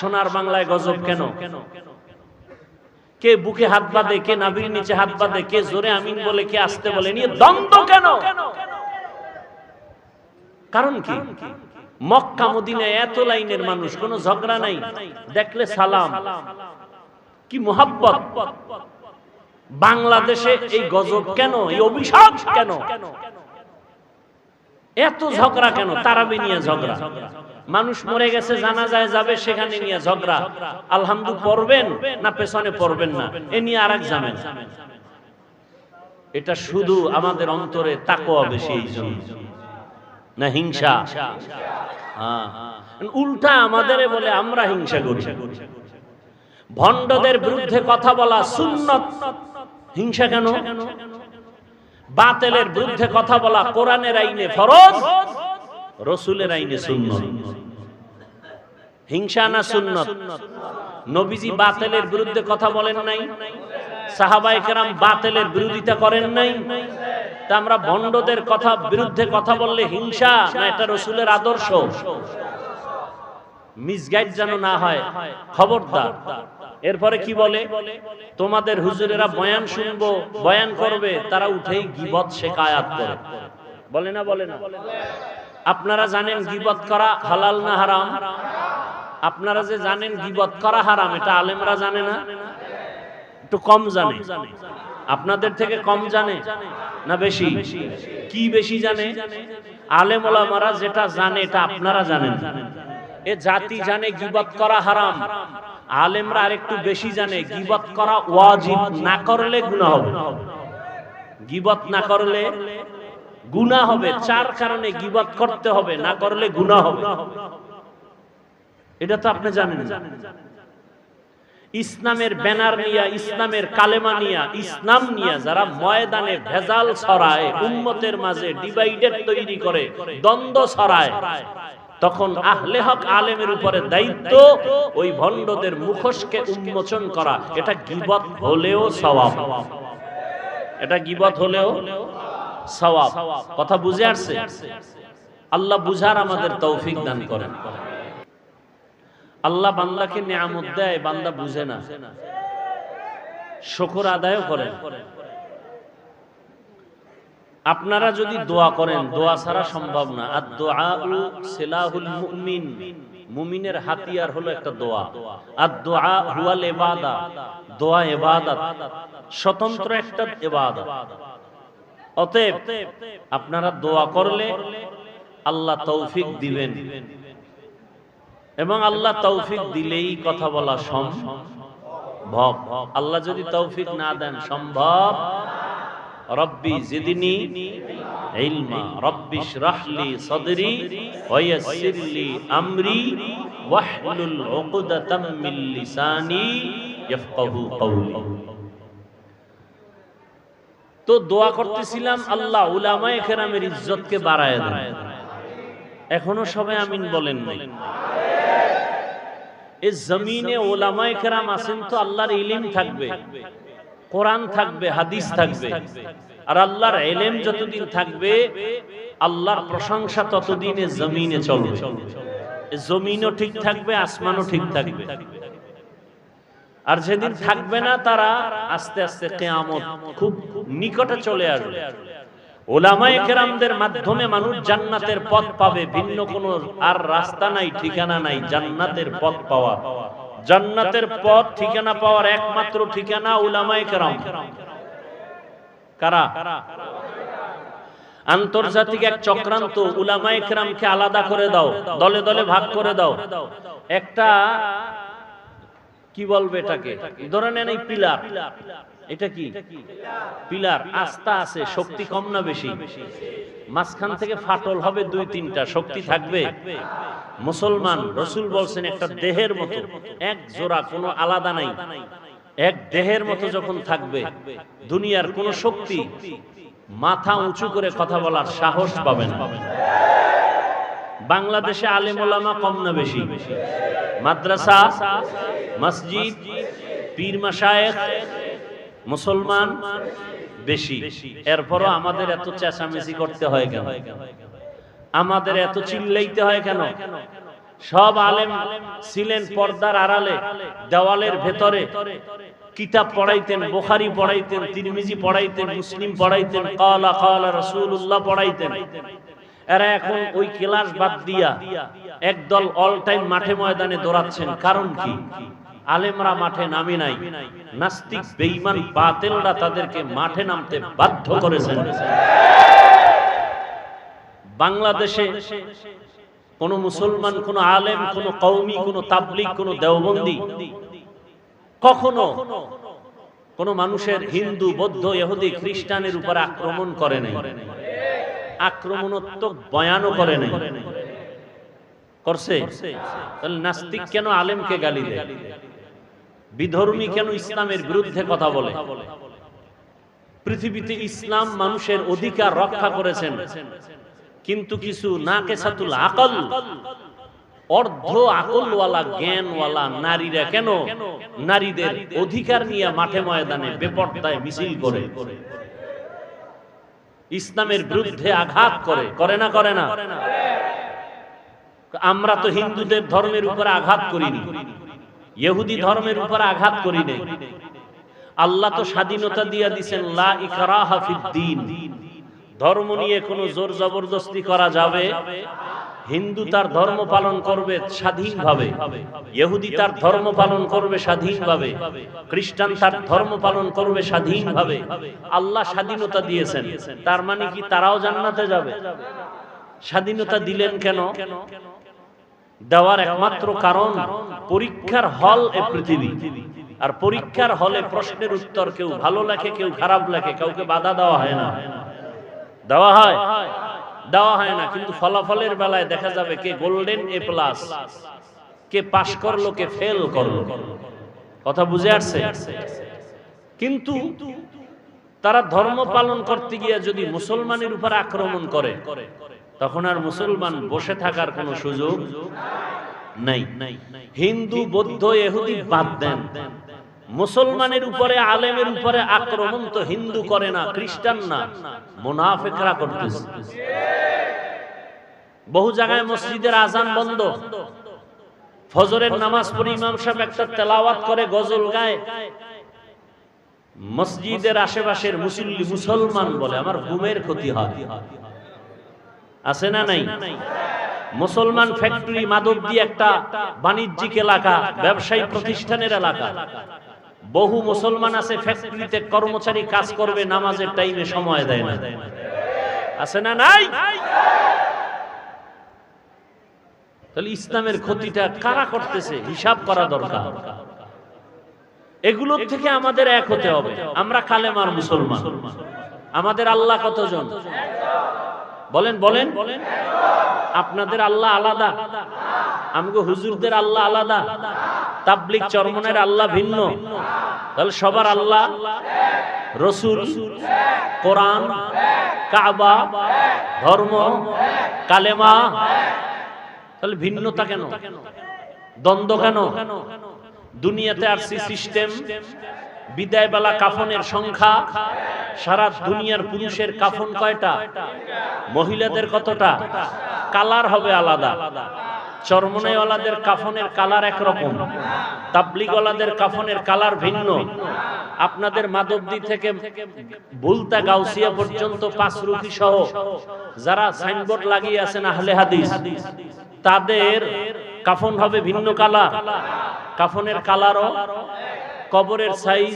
সোনার বাংলায় গজব কেন? কে বুকে হাত বাঁধে, কে নাভির নিচে হাত বাঁধে, কে জোরে আমিন বলে, কে আসতে বলে, নিয়ে দ্বন্দ্ব কেন? কারণ কি? মক্কা মদিনায় এত লাইনের মানুষ, কোনো ঝগড়া নাই। দেখলে সালাম। কি মোহাব্বত? বাংলাদেশে এই গজব কেন? এই অভিশাপ কেন? এত ঝগড়া কেন? তারাবি নিয়ে ঝগড়া। মানুষ মরে গেছে জানা যায় যাবে সেখানে নিয়ে ঝগড়া। আলহামদু পড়বেন না পেছনে পড়বেন না? এ নিয়ে আর এক জামেন এটা শুধু আমাদের অন্তরে তাকোয়া বেশি এই জন্য। না হিংসা। হ্যাঁ। উল্টা আমাদের বলে আমরা হিংসা করি। ভণ্ডদের বিরুদ্ধে কথা বলা সুন্নত। হিংসা কেন? বাতেলের বিরুদ্ধে কথা বলা কোরআনের আইনে ফরজ, রসুলের আইনে সুন্নত। হিংসা না সুন্নত? নবীজি বাতেলের বিরুদ্ধে কথা বলেন নাই সাহাবাই কেরাম বাতেলের বিরোধিতা করেন নাই। তা আমরা ভণ্ডদের কথা, বিরুদ্ধে কথা বললে হিংসা না এটা রসুলের আদর্শ? মিসগাইড যেন না হয়, খবরদার। এরপরে কি বলে? তোমাদের হুজুরেরা বয়ান শুনব, বয়ান করবে, তারা উঠেই গিবত শেখায়াত করে। বলে না বলে না? আপনারা জানেন গিবত করা হালাল না হারাম? আপনারা যে জানেন গিবত করা হারাম, এটা আলেমরা জানে না? একটু কম জানে। আপনাদের থেকে কম জানে না বেশি? কি বেশি জানে? আলেম যেটা জানে, এটা আপনারা জানেন। এ জাতি জানে গিবত করা হারাম। আলেমরা আরেকটু বেশি জানে, গিবত করা ওয়াজিব না করলে গুনাহ হবে। গিবত না করলে গুনাহ হবে, চার কারণে গিবত করতে হবে, না করলে গুনাহ হবে। এটা তো আপনি জানেন ইসলামের ব্যানার নিয়া, ইসলামের কালেমা নিয়া, ইসলাম নিয়া যারা ময়দানে ভেজাল ছড়ায়, উম্মতের মাঝে ডিভাইডেড তৈরি করে, দ্বন্দ্ব ছড়ায় তখন আহলে হক আলেমের উপরে দায়িত্ব, ওই ভণ্ডদের মুখোশকে উন্মোচন করা। এটা গিবত হলেও সওয়াব। এটা গিবত হলেও সওয়াব। কথা বুঝে আসছে? আল্লাহ বুঝার আমাদের তৌফিক দান করেন। আল্লাহ বান্দাকে নিয়ামত দেয়, বান্দা বুঝে না। শুকর আদায়ও করেন। আপনারা যদি দোয়া করেন দোয়া ছাড়া সম্ভব না। আর দোয়া সিলাহুল মুমিন। মুমিনের হাতিয়ার হলো একটা দোয়া। আর দোয়া। হুয়াল ইবাদা দোয়া ইবাদত। স্বতন্ত্র একটা ইবাদত। অতএব আপনারা দোয়া করলে আল্লাহ তৌফিক দিবেন। এবং আল্লাহ তৌফিক দিলেই কথা বলা সম্ভব। আল্লাহ যদি তৌফিক না দেন সম্ভব। রব্বি জিদিনি ইলমা, রব্বি আমরি ওয়াহলুল উকদাতাম মিন লিসানি কওলি। তো দোয়া করতেছিলাম আল্লাহ উলামায়ে কেরামের ইজ্জতকে বাড়ায় দেন। এখনও সবাই আমিন বলেন নাই। এই জমিনে ওলামায়ে কেরাম আছেন তো আল্লাহর ইলিম থাকবে। কোরআন থাকবে, হাদিস থাকবে। আর আল্লাহর এলেম যতদিন থাকবে, আল্লাহর প্রশংসা ততদিনে জমিনে চলবে। জমিনও ঠিক থাকবে, আসমানও ঠিক থাকবে। আর যেদিন থাকবে না, তারা আস্তে আস্তে কেয়ামত খুব নিকটে চলে আসবে। ওলামায়ে কেরামদের মাধ্যমে মানুষ জান্নাতের পথ পাবে, ভিন্ন কোন আর রাস্তা নাই, ঠিকানা নাই, জান্নাতের পথ পাওয়া। জান্নাতের পথ ঠিকানা পাওয়ার একমাত্র ঠিকানা উলামায়ে কেরাম। কারা? আন্তর্জাতিক এক চক্রান্ত, উলামায়ে কেরামকে আলাদা করে দাও, দলে দলে ভাগ করে দাও। একটা কি বলবে এটাকে? ধরে নেন এই পিলার। এটা কি? পিলার, আস্থা আছে, শক্তি কম না বেশি? মাঝখান থেকে ফাটল হবে দুই, তিনটা, শক্তি থাকবে? মুসলমান, রসুল বলছেন একটা দেহের মতো, এক জোড়া, কোনো আলাদা নাই। এক দেহের মতো যখন থাকবে, দুনিয়ার কোন শক্তি মাথা উঁচু করে কথা বলার সাহস পাবে না। বাংলাদেশে আলেম ওলামা কম না বেশি? মাদ্রাসা, মসজিদ, পীর মাসায়েখ মুসলমান, বেশি। এরপরও আমাদের এত চেঁচামেচি করতে হয় কেন? আমাদের এত চিল্লাইতে হয় কেন? সব আলেম ছিলেন পর্দার আড়ালে, দেওয়ালের ভেতরে। কিতাব পড়াইতেন, বোখারি পড়াইতেন, তিরমিজি পড়াইতেন, মুসলিম পড়াইতেন, কালা কালা রাসূলুল্লাহ পড়াইতেন। এরা এখন ওই ক্লাস বাদ দিয়া একদল অল টাইম মাঠে ময়দানে দৌড়াচ্ছেন। কারণ কি? আলেমরা মাঠে নামে নাই। নাস্তিক, বেঈমান, বাতিলরা তাদেরকে মাঠে নামতে বাধ্য করেছেন। বাংলাদেশে কোন মুসলমান, কোন আলেম, কোন কৌমি কোন তাবলিক কোন দেওবন্দি কখনো কোন মানুষের হিন্দু, বৌদ্ধ, ইহুদি, খ্রিস্টানের উপর আক্রমণ করে নাই। আক্রমণাত্মক বয়ানও করে নাই। করছে? তাহলে নাস্তিক কেন আলেমকে গালি দেয়? বিধর্মী কেন ইসলামের বিরুদ্ধে কথা বলে? পৃথিবীতে ইসলাম মানুষের অধিকার রক্ষা করেছেন, কিন্তু কিছু না কেসাতুল আকল, অর্ধ আকলওয়ালা জ্ঞানওয়ালা নারীরা কেন নারীদের অধিকার নিয়ে মাঠে ময়দানে বেপর্দায় মিছিল করে? ইসলামের বিরুদ্ধে আঘাত করে। করে না করে না। আমরা তো হিন্দুদের ধর্মের উপরে আঘাত করিনি। ইহুদি ধর্মের উপরে আঘাত করি নাই আল্লাহ তো স্বাধীনতা দিয়া দিছেন, লা ইকরাহা ফিদ্দিন ধর্ম নিয়ে কোনো জোর জবরদস্তি করা যাবে? হিন্দু তার ধর্ম পালন করবে স্বাধীনভাবে, ইহুদি তার ধর্ম পালন করবে স্বাধীনভাবে, খ্রিস্টান তার ধর্ম পালন করবে স্বাধীনভাবে। আল্লাহ স্বাধীনতা দিয়েছেন, তার মানে কি তারাও জান্নাতে যাবে? স্বাধীনতা দিলেন কেন? দেওয়ার একমাত্র কারণ পরীক্ষার হল এ পৃথিবী। আর পরীক্ষার হলে প্রশ্নের উত্তর কেউ ভালো লেখে, কেউ খারাপ লেখে, কাউকে বাধা দেওয়া হয় না। দেওয়া হয়। দেওয়া হয় না, কিন্তু ফলাফলের বেলায় দেখা যাবে কে গোল্ডেন এ প্লাস কে পাশ করল, কে ফেল করল। কথা বুঝে আসছে? কিন্তু তারা ধর্ম পালন করতে গিয়ে যদি মুসলমানের উপর আক্রমণ করে, তখন আর মুসলমান বসে থাকার কোনো সুযোগ নাই। হিন্দু, বৌদ্ধ এহুদি বাদ দেন। মুসলমানের উপরে, আলেমের উপরে আক্রমণ তো হিন্দু করে না, খ্রিস্টান না, মুনাফেকরা করতেছে। বহু জায়গায় মসজিদের আজান বন্ধ। ফজরের নামাজ পড়ে ইমাম সাহেব একটা তেলাওয়াত করে, গজল গায়। মসজিদের আশেপাশের মুসল্লি মুসলমান বলে, আমার ঘুমের ক্ষতি হয়। আছে না নাই? মুসলমান ফ্যাক্টরি মাদক দিয়ে একটা বাণিজ্যিক এলাকা, ব্যবসায়ী প্রতিষ্ঠানের এলাকা। বহু মুসলমান আছে, ফ্যাক্টরিতে কর্মচারী কাজ করবে, নামাজের টাইমে সময় দেয় না। আছে না নাই? তাহলে ইসলামের ক্ষতিটা কারা করতেছে? হিসাব করা দরকার। এগুলোর থেকে আমাদের এক হতে হবে। আমরা কালেমার মুসলমান। আমাদের আল্লাহ কতজন? বলেন বলেন। বলেন আপনাদের আল্লাহ আলাদা। আমাকে হুজুরদের আল্লাহ আলাদা। তাবলিক চরমনের আল্লাহ ভিন্ন। তাহলে সবার আল্লাহ রসুল, কোরআন, কাবা, ধর্ম, কালেমা। তাহলে ভিন্নতা কেন? দ্বন্দ্ব কেন? দুনিয়াতে আসছি সিস্টেম বিদায় বেলা কাফনের সংখ্যা সারা দুনিয়ার পুরুষের কাফন কয়টা? মহিলাদের কতটা? কালার হবে আলাদা। চরমনাইওয়ালাদের কাফনের কালার একরকম। তাবলিগওয়ালাদের কাফনের কালার ভিন্ন। আপনাদের মাধবদী থেকে বুলতা গাউসিয়া পর্যন্ত পাঁচ রুখি সহ যারা সাইনবোর্ড লাগিয়ে আছেন আহলে হাদিস, তাদের কাফন হবে ভিন্ন কালার। কাফনের কালারও কবরের সাইজ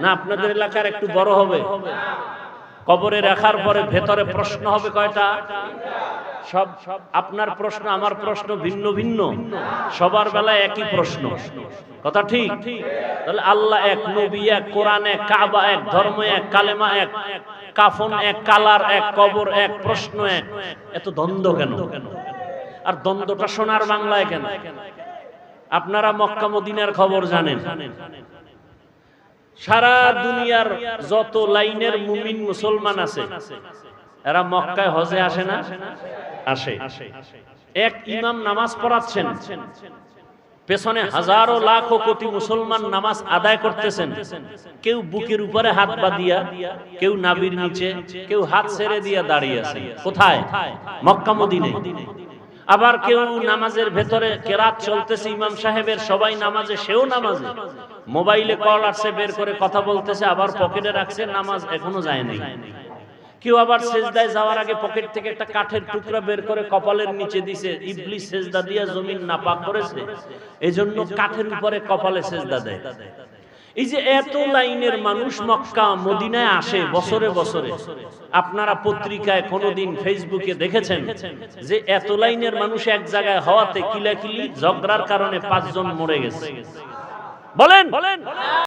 না আপনাদের এলাকার একটু বড় হবে। কবরে রাখার পরে ভেতরে প্রশ্ন হবে কয়টা? সব সব আপনার প্রশ্ন, আমার প্রশ্ন ভিন্ন ভিন্ন। সবার বেলায় একই প্রশ্ন। কথা ঠিক? তাহলে আল্লাহ এক, নবী এক, কোরআন এক, কাবা এক, ধর্ম এক, কালেমা এক, কাফন এক, কালার এক, কবর এক, প্রশ্ন এক। এত দ্বন্দ্ব কেন? আর দ্বন্দ্বটা সোনার বাংলায় কেন? আপনারা মক্কা মদিনার খবর জানেন। সারা দুনিয়ার যত লাইনের মুমিন মুসলমান আছে, এরা মক্কায় হজে আসে না? আসে। এক ইমাম নামাজ পড়াচ্ছেন, পেছনে হাজারো লাখ কোটি মুসলমান নামাজ আদায় করতেছেন। কেউ বুকের উপরে হাত বাঁধিয়া, কেউ নাবির নিচে, কেউ হাত ছেড়ে দিয়া দাঁড়িয়ে আছে কোথায়? মক্কা মদিনে আবার কেউ নামাজের ভেতরে কেরাত চলতেছে, ইমাম সাহেবের সবাই নামাজে, সেও নামাজে। মোবাইলে কল আসছে, বের করে কথা বলতেছে, আবার পকেটে রাখছে, নামাজ এখনও যায় নাই কেউ আবার সেজদায় যাওয়ার আগে পকেট থেকে একটা কাঠের টুকরা বের করে কপালের নিচে দিছে, ইবলিস সেজদা দিয়া জমিন নাপাক করেছে। এজন্য কাঠের উপরে কপালে সেজদা দেয়। এই যে এত লাইনের মানুষ মক্কা, মদিনায় আসে বছরে বছরে, আপনারা পত্রিকায় কোনোদিন ফেসবুকে দেখেছেন যে এত লাইনের মানুষ এক জায়গায় হওয়াতে কিলাকিলি, ঝগড়ার কারণে পাঁচজন মরে গেছে? বলেন! বলেন